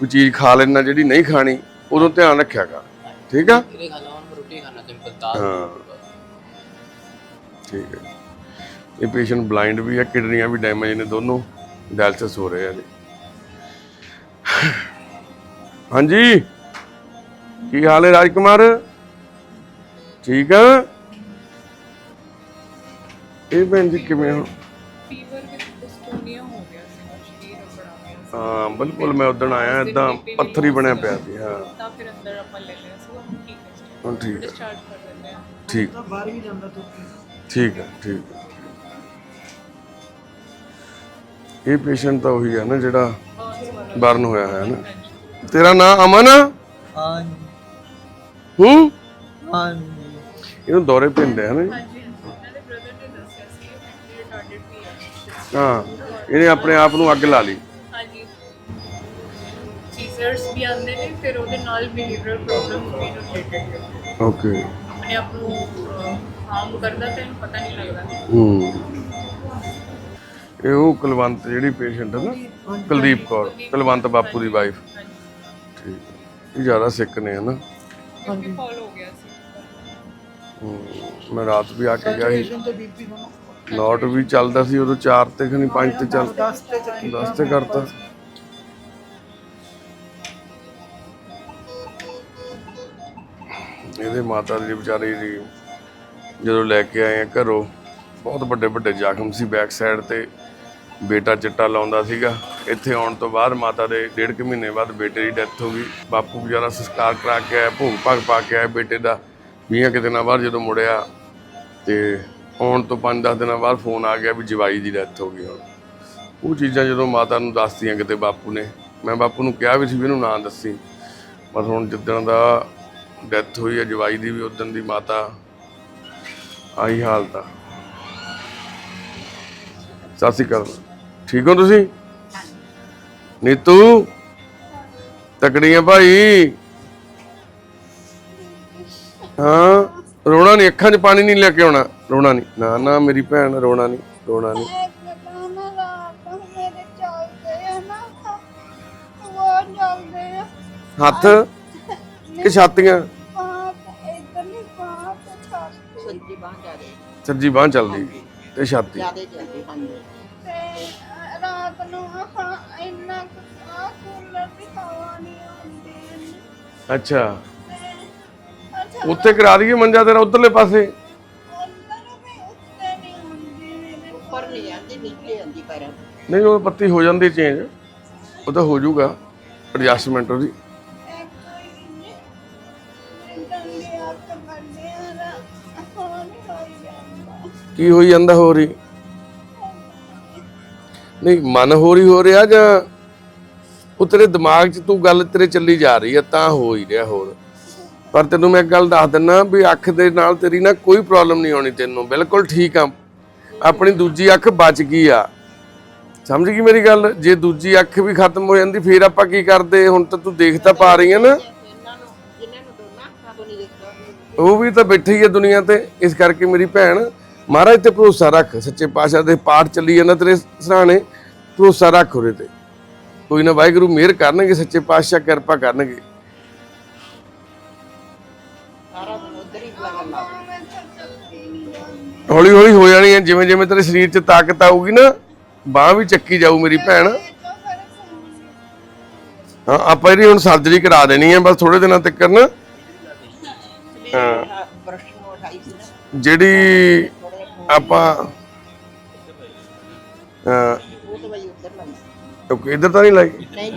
Speaker 1: ਕੋਈ ਚੀਜ਼ ਖਾ ਲੈਣਾ ਜਿਹੜੀ ਨਹੀਂ ਖਾਣੀ ਉਦੋਂ ਧਿਆਨ ਰੱਖਿਆ ਕਰ। ਠੀਕ ਆ?
Speaker 3: ਇਹਦੇ ਖਾਣਾ ਹੁਣ ਰੋਟੀ ਖਾਣਾ ਸਿੰਪਲ
Speaker 1: ਹਾਂ। ਠੀਕ ਹੈ ਇਹ ਪੇਸ਼ੈਂਟ ਬਲਾਈਂਡ ਵੀ ਹੈ ਕਿਡਨੀਆਂ ਵੀ ਡੈਮੇਜ ਨੇ ਦੋਨੋਂ ਡਾਇਲਸਿਸ ਹੋ ਰਹੇ ਆ ਜੀ। ਹਾਂਜੀ? ਕੀ ਹਾਲ ਹੈ ਰਾਜਕੁਮਾਰ? ਠੀਕ ਆ? ਇਹ ਭੈਣ ਜੀ ਕਿਵੇਂ ਹੋ?
Speaker 8: ਹਾਂ
Speaker 1: ਬਿਲਕੁਲ ਮੈਂ ਉਦੋਂ ਆਇਆ ਇਦਾਂ ਪੱਥਰ ਹੀ ਬਣਿਆ ਪਿਆ ਸੀ ਹਾਂ।
Speaker 8: ਤਾਂ ਫਿਰ ਅੰਦਰ ਆਪਾਂ ਲੈ ਲਿਆ ਸੀ ਹੁਣ ਠੀਕ ਹੈ
Speaker 1: ਹੁਣ ਠੀਕ ਹੈ।
Speaker 8: ਡਿਸਚਾਰਜ ਕਰ ਦਿੰਦੇ ਆ।
Speaker 1: ਠੀਕ।
Speaker 2: ਤਾਂ ਬਾਹਰ ਵੀ ਜਾਂਦਾ ਤੂੰ
Speaker 1: ਠੀਕ ਹੈ ਠੀਕ ਹੈ ਇਹ ਪੇਸ਼ੈਂਟ ਤਾਂ ਉਹੀ ਹੈ ਨਾ ਜਿਹੜਾ ਬਰਨ ਹੋਇਆ ਹੈ ਨਾ। ਤੇਰਾ ਨਾਮ ਅਮਨ? ਆ
Speaker 3: ਹਾਂਜੀ।
Speaker 1: ਹੂੰ?
Speaker 3: ਹਾਂਜੀ।
Speaker 1: ਇਹਨੂੰ ਦੌਰੇ ਪੈਂਦੇ ਹਨ
Speaker 8: ਹਾਂਜੀ ਇਹਨਾਂ ਦੇ ਬ੍ਰਦਰ ਨੇ ਦੱਸਿਆ ਸੀ ਮੈਂਟਲੀ ਰਿਟਾਰਡਡ ਵੀ ਹੈ
Speaker 1: ਹਾਂ ਇਹਨੇ ਆਪਣੇ ਆਪ ਨੂੰ ਅੱਗ ਲਾ ਲਈ।
Speaker 8: ਸੀਜ਼ਰਸ ਵੀ ਆਉਂਦੇ ਨੇ ਫਿਰ ਉਹਦੇ ਨਾਲ ਬਿਹੇਵੀਅਰ ਪ੍ਰੋਬਲਮਸ ਵੀ ਰਿਲੇਟਡ
Speaker 1: ਓਕੇ
Speaker 8: ਆਪਣੇ ਆਪ ਨੂੰ ਹਾਰਮ ਕਰਦਾ ਤੇ ਇਹਨੂੰ ਪਤਾ ਨਹੀਂ ਲੱਗਦਾ।
Speaker 1: ਹੂੰ। ਇਹ ਉਹ ਕੁਲਵੰਤ ਜਿਹੜੀ ਪੇਸ਼ੈਂਟ ਹੈ ਨਾ ਕੁਲਦੀਪ ਕੌਰ ਕੁਲਵੰਤ ਬਾਪੂ ਦੀ ਵਾਈਫ ਠੀਕ। ਹੈ ਇਹ ਜ਼ਿਆਦਾ ਸਿੱਕ ਨੇ ਹਨਾ?
Speaker 8: ਕਿਉਂਕਿ ਫਾਲ ਹੋ ਗਿਆ ਸੀ।
Speaker 1: ਮੈਂ ਰਾਤ ਵੀ ਆ ਕੇ ਗਿਆ ਸੀ।
Speaker 2: ਨੂੰ
Speaker 1: ਨੋਟ ਵੀ ਚੱਲਦਾ ਸੀ ਉਦੋਂ 4 ਤੇ ਖਣੀ 5 ਤੇ ਚੱਲ
Speaker 2: 10 ਤੇ ਚੱਕੀ।
Speaker 1: 10 ਤੇ ਕਰਤਾ। ਇਹਦੇ ਮਾਤਾ ਦੀ ਵਿਚਾਰੀ ਦੀ ਜਦੋਂ ਲੈ ਕੇ ਆਏ ਆ ਘਰੋਂ, ਬਹੁਤ ਵੱਡੇ ਵੱਡੇ ਜ਼ਖਮ ਸੀ ਬੈਕ ਸਾਈਡ ਤੇ। ਬੇਟਾ ਚਿੱਟਾ ਲਾਉਂਦਾ ਸੀਗਾ। ਇੱਥੇ ਆਉਣ ਤੋਂ ਬਾਅਦ ਮਾਤਾ ਦੇ ਡੇਢ ਕੁ ਮਹੀਨੇ ਬਾਅਦ ਬੇਟੇ ਦੀ ਡੈਥ ਹੋ ਗਈ। ਬਾਪੂ ਵਿਚਾਰਾ ਸੰਸਕਾਰ ਕਰਾ ਕੇ ਆਇਆ, ਭੋਗ ਭਾਗ ਪਾ ਕੇ ਆਇਆ ਬੇਟੇ ਦਾ। ਵੀਹਾਂ ਕੁ ਦਿਨਾਂ ਬਾਅਦ ਜਦੋਂ ਮੁੜਿਆ ਤੇ ਆਉਣ ਤੋਂ 5-10 ਦਿਨਾਂ ਬਾਅਦ ਫੋਨ ਆ ਗਿਆ ਵੀ ਜਵਾਈ ਦੀ ਡੈਥ ਹੋ ਗਈ ਹੁਣ। ਉਹ ਚੀਜ਼ਾਂ ਜਦੋਂ ਮਾਤਾ ਨੂੰ ਦੱਸਦੀਆਂ ਕਿਤੇ ਬਾਪੂ ਨੇ, ਮੈਂ ਬਾਪੂ ਨੂੰ ਕਿਹਾ ਵੀ ਸੀ ਵੀ ਇਹਨੂੰ ਨਾ ਦੱਸੀ। ਬਸ ਹੁਣ ਜਿੱਦਣ ਦਾ ਡੈਥ ਹੋਈ ਹੈ, ਜਵਾਈ ਦੀ ਵੀ ਉਦੋਂ ਦੀ ਮਾਤਾ। ਆਹੀ ਹਾਲਤ ਆ ਸਤਿ ਸ਼੍ਰੀ ਅਕਾਲ। ਠੀਕ ਹੋ ਤੁਸੀਂ? ਨੀਤੂ? ਤਕੜੀ ਭਾਈ? ਹਾਂ, ਰੋਣਾ ਨਹੀਂ ਅੱਖਾਂ 'ਚ ਪਾਣੀ ਨਹੀਂ ਲੈ ਕੇ ਆਉਣਾ। ਰੋਣਾ ਨਹੀਂ ਨਾ ਨਾ, ਮੇਰੀ ਭੈਣ, ਰੋਣਾ ਨਹੀਂ ਰੋਣਾ ਨਹੀਂ ਹੱਥ? ਕਿ ਛਾਤੀਆਂ?
Speaker 9: ਇਧਰ ਨਹੀਂ ਬਾਤ ਛੱਡ
Speaker 5: ਸੱਜੀ ਬਾਹ ਜਾ ਰਹੀ
Speaker 1: ਸੱਜੀ ਬਾਹ ਚੱਲਦੀ ਤੇ ਛਾਤੀ।
Speaker 5: ਜਿਆਦੇ ਜਲਦੀ ਹਾਂਜੀ।
Speaker 9: ਤੇ ਅਹ, ਰਾਤ ਨੂੰ ਆਹ ਇੰਨਾ ਕੁ- ਆਹ ਕੂਲਰ ਦੀ ਹਵਾ ਨਹੀਂ ਆਉਂਦੀ।
Speaker 1: ਅੱਛਾ। ਉੱਤੇ ਕਰਾ ਦਈਏ ਮੰਜਾ ਤੇਰਾ ਉਧਰਲੇ ਪਾਸੇ?
Speaker 5: ਉੱਪਰ ਜਾਂਦੀ ਨੀਚੇ ਪੈਰਾਂ।
Speaker 1: ਨਹੀਂ ਉਹ ਪੱਤੀ ਹੋ ਜਾਂਦੀ ਚੇਂਜ ਉਹ ਤਾਂ ਹੋ ਜਾਊਗਾ। ਐਡਜਸਟਮੈਂਟ ਉਹਦੀ। ਕੀ ਹੋਈ ਜਾਂਦਾ ਹੋ? ਰਹੀ ਨਹੀਂ, ਮਨ ਹੋ ਰਹੀ ਹੋ ਰਿਹਾ ਜਾਂ ਉਹ ਤੇਰੇ ਦਿਮਾਗ 'ਚ ਤੂੰ ਗੱਲ ਤੇਰੇ ਚੱਲੀ ਜਾ ਰਹੀ ਹੈ ਤਾਂ ਹੋ ਹੀ ਰਿਹਾ ਹੋਰ। ਪਰ ਤੈਨੂੰ ਮੈਂ ਇੱਕ ਗੱਲ ਦੱਸ ਦਿੰਨਾ ਵੀ ਅੱਖ ਦੇ ਨਾਲ ਤੇਰੀ ਨਾ ਕੋਈ ਪ੍ਰੋਬਲਮ ਨਹੀਂ ਆਉਣੀ ਤੈਨੂੰ, ਬਿਲਕੁਲ ਠੀਕ ਆ। ਆਪਣੀ ਦੂਜੀ ਅੱਖ ਬਚ ਗਈ ਆ। ਸਮਝ ਗਈ ਮੇਰੀ ਗੱਲ? ਜੇ ਦੂਜੀ ਅੱਖ ਵੀ ਖਤਮ ਹੋ ਜਾਂਦੀ, ਫੇਰ ਆਪਾਂ ਕੀ ਕਰਦੇ? ਹੁਣ ਤਾਂ ਤੂੰ ਦੇਖ ਤਾਂ ਪਾ ਰਹੀ ਹੈ ਨਾ। ਉਹ ਵੀ ਤਾਂ ਬੈਠੀ ਹੈ ਦੁਨੀਆ ਤੇ, ਇਸ ਕਰਕੇ ਮੇਰੀ ਭੈਣ ਮਹਾਰਾਜ ਤੇ ਭਰੋਸਾ ਰੱਖ ਸੱਚੇ ਪਾਤਸ਼ਾਹ ਦੇ ਪਾਠ ਚੱਲੀ ਜਾਂਦਾ ਤੇਰੇ ਸਰਾਣੇ ਭਰੋਸਾ ਰੱਖ ਉਹਦੇ ਤੇ। ਕੋਈ ਨਾ ਵਾਹਿਗੁਰੂ ਮਿਹਰ ਕਰਨਗੇ ਸੱਚੇ ਪਾਤਸ਼ਾਹ ਕਿਰਪਾ ਕਰਨਗੇ। ਹੌਲੀ ਹੌਲੀ ਹੋ ਜਾਣੀ ਹੈ ਜਿਵੇਂ ਜਿਵੇਂ ਤੇਰੇ ਸਰੀਰ 'ਚ ਤਾਕਤ ਆਊਗੀ ਨਾ ਬਾਹ ਵੀ ਚੱਕੀ ਜਾਊ ਮੇਰੀ ਭੈਣ। ਹਾਂ ਆਪਾਂ ਇਹਦੀ ਹੁਣ ਸਰਜਰੀ ਕਰਾ ਦੇਣੀ ਹੈ ਬਸ ਥੋੜੇ ਦਿਨਾਂ ਤੱਕ ਨਾ।
Speaker 5: ਹਾਂ।
Speaker 1: ਜਿਹੜੀ ਆਪਾਂ ਹਾਂ
Speaker 5: ਉਹ ਉਧਰ ਲੱਗੀ
Speaker 1: ਓਕੇ ਇਧਰ ਤਾਂ ਨਹੀਂ ਲਾਈ।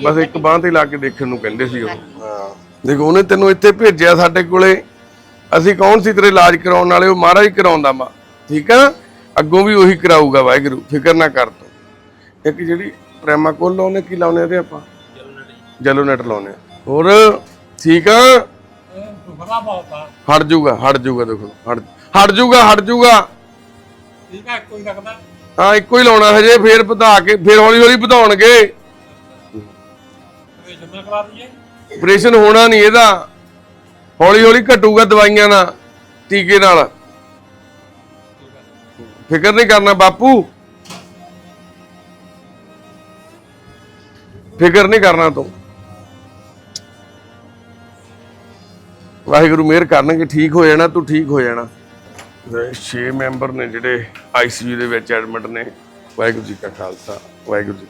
Speaker 1: ਬਸ ਇੱਕ ਬਾਂਹ ਤੇ ਲਾ ਕੇ ਦੇਖਣ ਨੂੰ ਕਹਿੰਦੇ ਸੀ ਉਹ। ਹਾਂ। ਦੇਖੋ ਉਹਨੇ ਤੈਨੂੰ ਇੱਥੇ ਭੇਜਿਆ ਸਾਡੇ ਕੋਲੇ। ਅਸੀਂ ਕੌਣ ਸੀ ਤੇਰੇ ਇਲਾਜ ਕਰਾਉਣ ਵਾਲੇ? ਉਹ ਮਹਾਰਾਜ ਕਰਾਉਂਦਾ ਮਾ ਠੀਕ ਆ ਅੱਗੋਂ ਵੀ ਉਹੀ ਕਰਾਊਗਾ ਵਾਹਿਗੁਰੂ ਫਿਕਰ ਨਾ ਕਰ ਤੂੰ। ਇੱਕ ਜਿਹੜੀ ਪ੍ਰੇਮਾ ਕੋਲ ਲਾਉਨੇ ਕੀ ਲਾਉਨੇ ਆ ਤੇ ਆਪਾਂ? ਜੈਲੋ ਨੈਟ ਲਾਉਨੇ ਆ। ਹੋਰ ਠੀਕ ਆ?
Speaker 4: ਬੜਾ ਬਹੁਤ ਆ।
Speaker 1: ਹਟ ਜਾਊਗਾ ਹਟ ਜਾਊਗਾ ਦੇਖੋ। ਹਟ ਹਟ ਜਾਊਗਾ ਹਟ ਜਾਊਗਾ
Speaker 4: ਠੀਕ ਹੈ ਕੋਈ ਰੱਖਦਾ?
Speaker 1: ਹਾਂ ਇੱਕੋ ਹੀ ਲਾਉਣਾ ਹਜੇ ਫੇਰ ਵਧਾ ਕੇ ਫੇਰ ਹੌਲੀ ਹੌਲੀ ਵਧਾਉਣਗੇ।
Speaker 4: ਕਰਾ ਦਈਏ।
Speaker 1: ਆਪਰੇਸ਼ਨ ਹੋਣਾ ਨਹੀਂ ਇਹਦਾ। ਹੌਲੀ ਹੌਲੀ ਘਟੂਗਾ ਦਵਾਈਆਂ ਨਾਲ ਟੀਕੇ ਨਾਲ। ਫਿਕਰ ਨਹੀਂ ਕਰਨਾ ਬਾਪੂ। ਫਿਕਰ ਨਹੀਂ ਕਰਨਾ ਤੂੰ। ਵਾਹਿਗੁਰੂ ਮਿਹਰ ਕਰਨਗੇ ਠੀਕ ਹੋ ਜਾਣਾ ਤੂੰ ਠੀਕ ਹੋ ਜਾਣਾ। 6 ਮੈਂਬਰ ਨੇ ਜਿਹੜੇ ਆਈਸੀਯੂ ਦੇ ਵਿੱਚ ਐਡਮਿਟ ਨੇ। ਵਾਹਿਗੁਰੂ ਜੀ ਕਾ ਖਾਲਸਾ, ਵਾਹਿਗੁਰੂ ਜੀ